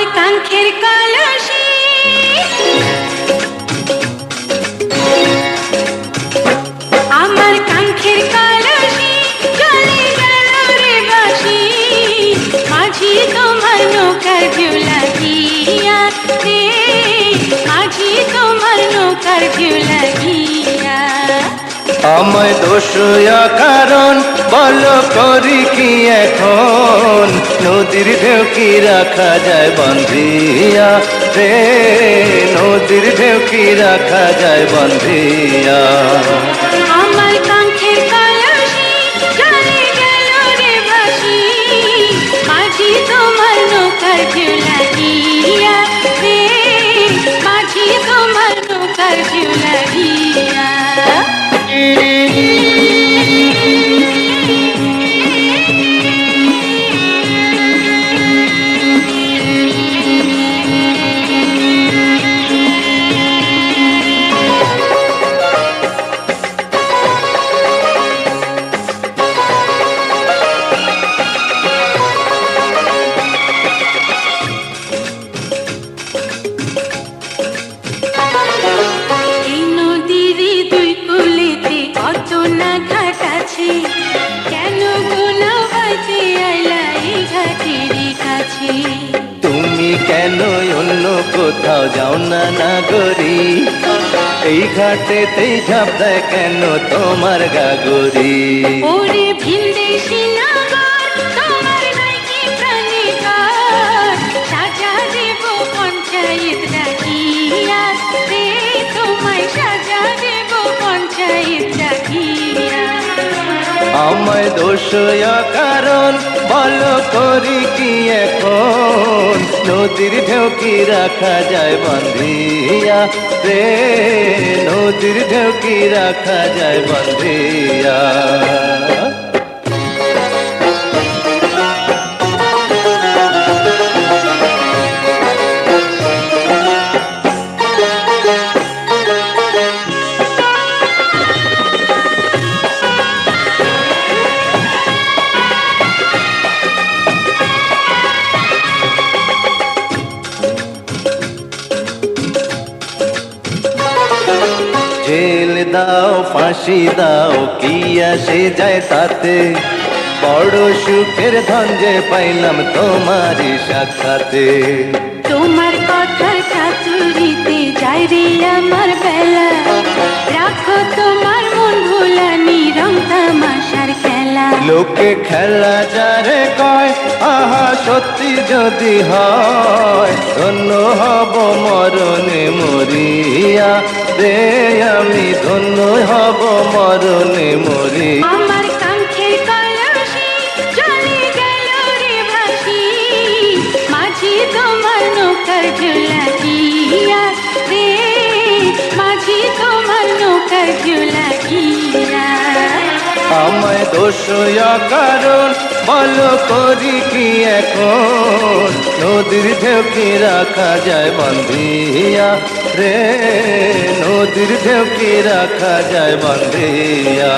আমার কাঙ্ক্ষের কলসি। আমার কাঙ্ক্ষের কলসি চলে গেল রে বাসি মাঝি তোমার নৌকার ভিউলা মাঝি তোমার নৌকার ভিউলা আমায় দোষয়া কারণ, বল করি কি এখন? নদীর ঢেউ কি রাখা যায় বন্ধিয়া রে? নদীর ঢেউ কি রাখা যায় বন্ধিয়া? আমার কেন গোনা বাজে আইলা এই কাছে? তুমি কেন অন্য কোথাও যাও না নাগরি? এই ঘাটেতেই ঝাঁপ দেয় কেন তোমার গাগরি? ওরে ভিনদেশি আমায় দোষ কারণ ভালো করি কি এখন? নদীর ঢেউ কি রাখা যায় বন্ধিয়া? রে, নদীর ঢেউ কি রাখা যায় বন্ধিয়া? জেল দাও ফাঁসি দাও কি আসে যায় তাতে? বড় সুখের ধন যে পাইলাম তোমারই সাক্ষাতে। তোমার কথা চাতুরিতে যাই রে আমার বেলা। রাখো তোমার মন ভুলানি রং তামাশার খেলা। লোকে খেলা সত্যি যদি হয়, ধন্য হব মরণে মরিয়া। রে, আমি ধন্য হব মরণে মরি আমার কাঙ্ক্ষের কলসি চলে গেল রে ভাসি। মাঝি তোমার আমায় দোষয়া কারণ, বলো করি কি এখন? নদীর ঢেউ কি রাখা যায় বন্ধিয়া রে? নদীর ঢেউ কি রাখা যায় বন্ধিয়া?